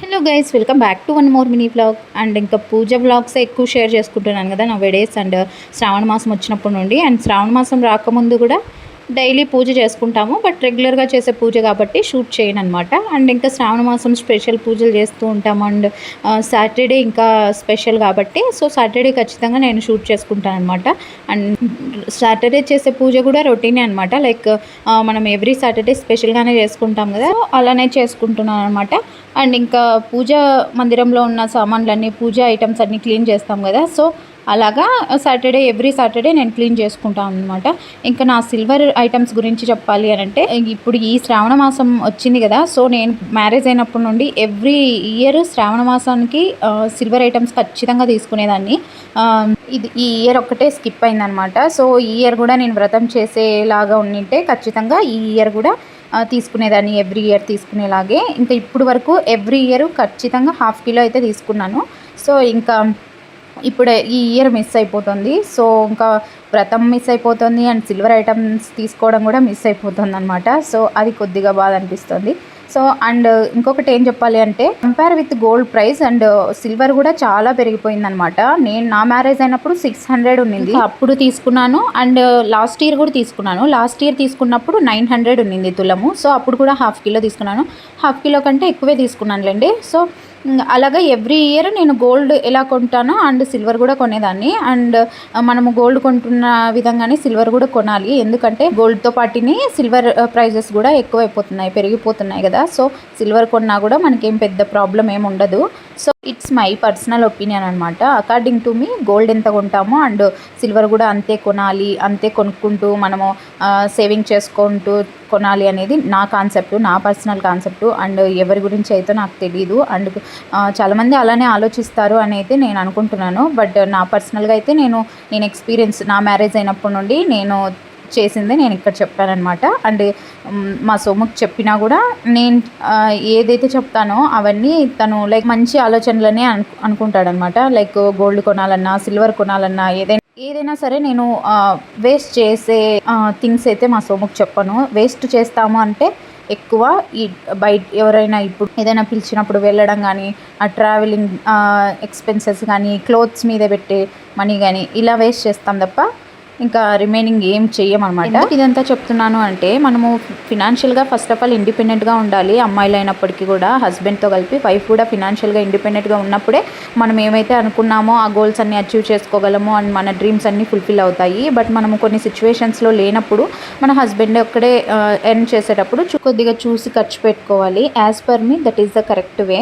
Hello guys welcome back to one more mini vlog and ఇంకా puja vlogs ఎక్కువ share చేసుకుంటున్నాను కదా నా వెడేస్ అండ్ శ్రావణ మాసం వచ్చినప్పటి నుండి. అండ్ శ్రావణ మాసం రాకముందు కూడా డైలీ పూజ చేసుకుంటాము బట్ రెగ్యులర్గా చేసే పూజ కాబట్టి షూట్ చేయను అనమాట అండ్ ఇంకా శ్రావణ మాసం స్పెషల్ పూజలు చేస్తూ ఉంటాము. అండ్ సాటర్డే ఇంకా స్పెషల్ కాబట్టి సో సాటర్డే ఖచ్చితంగా నేను షూట్ చేసుకుంటాను అనమాట అండ్ సాటర్డే చేసే పూజ కూడా రొటీనే అనమాట లైక్ మనం ఎవ్రీ సాటర్డే స్పెషల్గానే చేసుకుంటాం కదా అలానే చేసుకుంటున్నాను అనమాట అండ్ ఇంకా పూజ మందిరంలో ఉన్న సామాన్లన్నీ పూజ ఐటమ్స్ అన్నీ క్లీన్ చేస్తాం కదా సో అలాగా సాటర్డే ఎవ్రీ సాటర్డే నేను క్లీన్ చేసుకుంటాను అనమాట ఇంకా నా సిల్వర్ ఐటమ్స్ గురించి చెప్పాలి అని అంటే ఇప్పుడు ఈ శ్రావణ మాసం వచ్చింది కదా సో నేను మ్యారేజ్ అయినప్పటి నుండి ఎవ్రీ ఇయర్ శ్రావణ మాసానికి సిల్వర్ ఐటమ్స్ ఖచ్చితంగా తీసుకునేదాన్ని. ఇది ఈ ఇయర్ ఒక్కటే స్కిప్ అయిందనమాట సో ఈ ఇయర్ కూడా నేను వ్రతం చేసేలాగా ఉండింటే ఖచ్చితంగా ఈ ఇయర్ కూడా తీసుకునేదాన్ని ఎవ్రీ ఇయర్ తీసుకునేలాగే. ఇంకా ఇప్పుడు వరకు ఎవ్రీ ఇయర్ ఖచ్చితంగా హాఫ్ కిలో అయితే తీసుకున్నాను. సో ఇంకా ఇప్పుడు ఈ ఇయర్ మిస్ అయిపోతుంది. సో ఇంకా వ్రతం మిస్ అయిపోతుంది అండ్ సిల్వర్ ఐటమ్స్ తీసుకోవడం కూడా మిస్ అయిపోతుంది అనమాట సో అది కొద్దిగా బాధ అనిపిస్తుంది. సో అండ్ uh, ఇంకొకటి ఏం చెప్పాలి అంటే compare with gold price and silver కూడా చాలా పెరిగిపోయింది అనమాట నేను నా మ్యారేజ్ అయినప్పుడు సిక్స్ హండ్రెడ్ ఉన్నింది. అప్పుడు తీసుకున్నాను అండ్ లాస్ట్ ఇయర్ కూడా తీసుకున్నాను. లాస్ట్ ఇయర్ తీసుకున్నప్పుడు నైన్ హండ్రెడ్ ఉన్నింది తులము. సో అప్పుడు కూడా హాఫ్ కిలో తీసుకున్నాను. హాఫ్ కిలో కంటే ఎక్కువే తీసుకున్నానులేండి. సో అలాగే ఎవ్రీ ఇయర్ నేను గోల్డ్ ఎలా కొంటానో అండ్ సిల్వర్ కూడా కొనేదాన్ని. అండ్ uh, మనము గోల్డ్ కొంటున్న విధంగానే సిల్వర్ కూడా కొనాలి. ఎందుకంటే గోల్డ్తో పాటిని సిల్వర్ ప్రైజెస్ కూడా ఎక్కువైపోతున్నాయి పెరిగిపోతున్నాయి కదా. సో సిల్వర్ కొన్నా కూడా మనకేం పెద్ద ప్రాబ్లం ఏమి ఉండదు. So it's my personal opinion అనమాట అకార్డింగ్ టు మీ గోల్డ్ ఎంత కొంటామో అండ్ సిల్వర్ కూడా అంతే కొనాలి అంతే కొనుక్కుంటూ మనము సేవింగ్ చేసుకుంటూ కొనాలి అనేది నా కాన్సెప్ట్ నా పర్సనల్ కాన్సెప్ట్ అండ్ ఎవరి గురించి అయితే నాకు తెలియదు అండ్ చాలామంది అలానే ఆలోచిస్తారు అని అయితే నేను అనుకుంటున్నాను. బట్ నా పర్సనల్గా అయితే నేను నేను ఎక్స్పీరియన్స్ నా మ్యారేజ్ అయినప్పటి నుండి నేను చేసిందే నేను ఇక్కడ చెప్పానమాట అండ్ మా సోముకి చెప్పినా కూడా నేను ఏదైతే చెప్తానో అవన్నీ తను లైక్ మంచి ఆలోచనలనే అను అనుకుంటాడనమాట లైక్ గోల్డ్ కొనాలన్నా సిల్వర్ కొనాలన్నా ఏదైనా ఏదైనా సరే నేను వేస్ట్ చేసే థింగ్స్ అయితే మా సోముకి చెప్పను. వేస్ట్ చేస్తాము అంటే ఎక్కువ ఈ బయట ఎవరైనా ఇప్పుడు ఏదైనా పిలిచినప్పుడు వెళ్ళడం కానీ ఆ ట్రావెలింగ్ ఎక్స్పెన్సెస్ కానీ క్లోత్స్ మీద పెట్టే మనీ కానీ ఇలా వేస్ట్ చేస్తాం తప్ప ఇంకా రిమైనింగ్ ఏం చెయ్యమన్నమాట ఇదంతా చెప్తున్నాను అంటే మనము ఫినాన్షియల్గా ఫస్ట్ ఆఫ్ ఆల్ ఇండిపెండెంట్గా ఉండాలి. అమ్మాయిలు అయినప్పటికీ కూడా హస్బెండ్తో కలిపి వైఫ్ కూడా ఫినాన్షియల్గా ఇండిపెండెంట్గా ఉన్నప్పుడే మనం ఏమైతే అనుకున్నామో ఆ గోల్స్ అన్ని అచీవ్ చేసుకోగలము అండ్ మన డ్రీమ్స్ అన్నీ ఫుల్ఫిల్ అవుతాయి. బట్ మనము కొన్ని సిచ్యువేషన్స్లో లేనప్పుడు మన హస్బెండ్ ఒక్కడే uh, ఎర్న్ చేసేటప్పుడు కొద్దిగా చూసి ఖర్చు పెట్టుకోవాలి. As per me that is the correct way